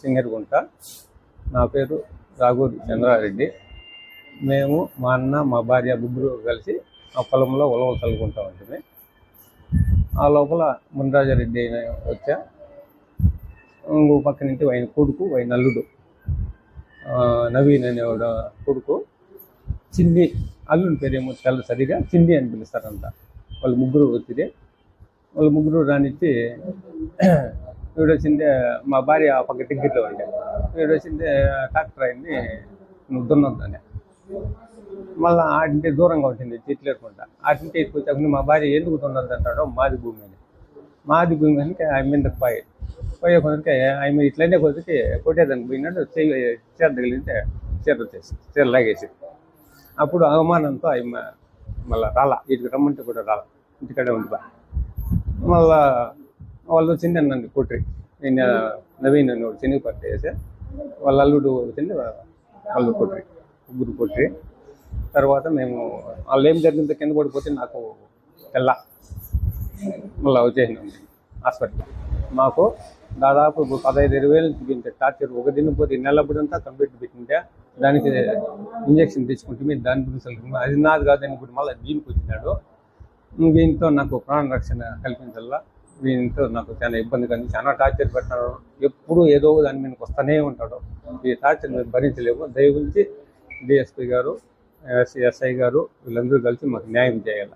সিংহের ঘন্টা నా పేరు రాఘూరి చంద్రారెడ్డి. మేము మా అన్న మా భార్య ముగ్గురు కలిసి ఆ పొలంలో ఉలవలు చల్లుకుంటా ఉంటుంది ఆ లోపల మునరాజారెడ్డి అయిన వచ్చా. ఇంకో పక్క నుంచి ఆయన కొడుకు ఆయన అల్లుడు. నవీన్ అనేవాడు కొడుకు. చిన్ని అల్లుని పేరేమో చాలా సరిగా చిన్ని అని పిలుస్తారంట. వాళ్ళు ముగ్గురు వచ్చింది వాళ్ళు ముగ్గురు రానిచ్చి వీడు మా భార్య ఆ పక్క టికెట్లో ఉండే. వీడు వచ్చింది ట్రాక్టర్ అయింది. నువ్వు దున్నొద్దని. మళ్ళీ ఆటింటి దూరంగా ఉంటుంది చెట్లు లేకుండా. ఆటింటి వచ్చాక మా భార్య ఎందుకు దున్నది అంటాడో మాది భూమి అని మాది భూమి కనుక ఆయన మీద పోయి పోయే కొందరికి ఆయన ఇట్లనే కొద్దికి కొట్టేదానికి పోయినట్టు చెయ్యి చీర తగిలితే చీర వచ్చేసి చీర లాగేసి అప్పుడు అవమానంతో ఆయన మళ్ళీ రాలా. ఇటుకు రమ్మంటే కూడా రాలా. ఇంటికాడే ఉండిపా. మళ్ళా వాళ్ళు చిన్న నన్ను కొట్రి. నేను నవీన్ నన్ను చిన్న పట్టేసి వాళ్ళ అల్లుడు వచ్చింది వాళ్ళు కొట్రి ముగ్గురు కొట్రి తర్వాత మేము వాళ్ళు ఏం జరిగిందో కింద పడిపోతే నాకు తెల్ల. మళ్ళీ వచ్చేసినాం హాస్పిటల్ మాకు దాదాపు పదహైదు ఇరవై వేలు చూపించే టార్చర్ ఒక దిన పోతే నెలప్పుడంతా కంప్లీట్ పెట్టింటే దానికి ఇంజక్షన్ తెచ్చుకుంటే మీరు దాని గురించి అది నాది కాదని ఇప్పుడు మళ్ళీ దీనికి వచ్చినాడు. దీంతో నాకు ప్రాణ రక్షణ కల్పించాలా దీంతో నాకు చాలా ఇబ్బంది కానీ చాలా టార్చర్ పెట్టాడు ఎప్పుడూ ఏదో దాని మీదకి వస్తూనే ఉంటాడు. ఈ టార్చర్ మేము భరించలేము. దయవుంచి డిఎస్పీ గారు ఎస్ఐ గారు వీళ్ళందరూ కలిసి మాకు న్యాయం చేయాలి?